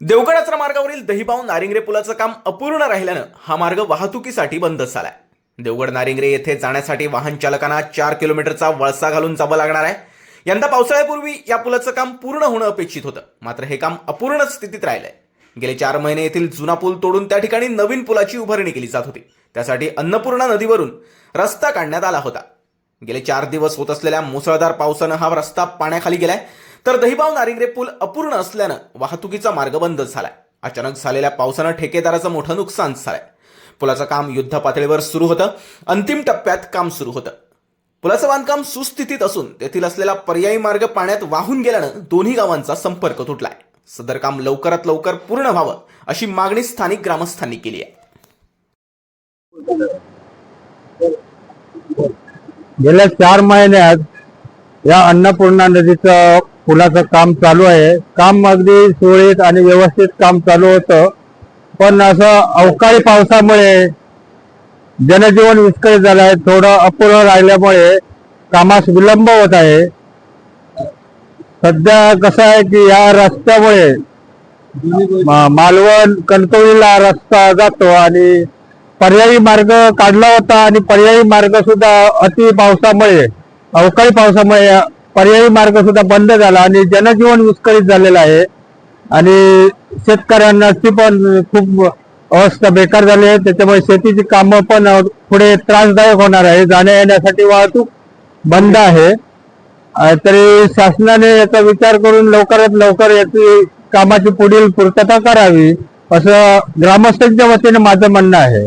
देवगडाच्या मार्गावरील दहिबाव नारिंगरे पुलाचं काम अपूर्ण राहिल्यानं हा मार्ग वाहतुकीसाठी बंदच झालाय. देवगड नारिंगरे येथे जाण्यासाठी वाहन चालकांना चार किलोमीटरचा वळसा घालून जावं लागणार आहे. यंदा पावसाळ्यापूर्वी या पुलाचं काम पूर्ण होणं अपेक्षित होतं. मात्र हे काम अपूर्ण स्थितीत राहिलंय. गेले चार महिने येथील जुना पूल तोडून त्या ठिकाणी नवीन पुलाची उभारणी केली जात होती. त्यासाठी अन्नपूर्णा नदीवरून रस्ता काढण्यात आला होता. गेले चार दिवस होत असलेल्या मुसळधार पावसानं हा रस्ता पाण्याखाली गेलाय. तर दहिबाव नारिंगरे पूल अपूर्ण असल्यानं वाहतुकीचा मार्ग बंद झालाय. अचानक झालेल्या पावसानं ठेकेदाराचं मोठं नुकसान झालंय. पुलाचं काम युद्ध पातळीवर सुरू होतं. अंतिम टप्प्यात काम सुरू होतं. पुलाचं बांधकाम सुस्थितीत असून तेथील असलेला पर्यायी मार्ग पाण्यात वाहून गेल्यानं दोन्ही गावांचा संपर्क तुटलाय. सदर काम लवकरात लवकर पूर्ण व्हावं अशी मागणी स्थानिक ग्रामस्थांनी केली आहे. गेल्या चार महिन्यात या अन्नपूर्णा नदीचं पुलाचं काम चालू आहे. काम अगदी सुरळीत आणि व्यवस्थित काम चालू होतं. पण असं अवकाळी पावसामुळे जनजीवन विस्कळीत झालं आहे. थोडं अपूर्ण राहिल्यामुळे कामास विलंब होत आहे. सध्या कसं आहे की या रस्त्यामुळे मालवण कणकवलीला रस्ता जातो आणि पर्यायी मार्ग काढला होता आणि पर्यायी मार्ग सुद्धा अति पावसामुळे अवकाळी पावसामुळे पर्यायी मार्ग सुद्धा बंद झाला आणि जनजीवन विस्कळीत झालेलं आहे. आणि शेतकऱ्यांनाची पण खूप अवस्था बेकार झाली आहे. त्याच्यामुळे शेतीची कामं पण पुढे त्रासदायक होणार आहे. जाण्या येण्यासाठी वाहतूक बंद आहे. तरी शासनाने याचा विचार करून लवकरात लवकर याची कामाची पुढील पूर्तता करावी असं ग्रामस्थांच्या वतीने माझं म्हणणं आहे.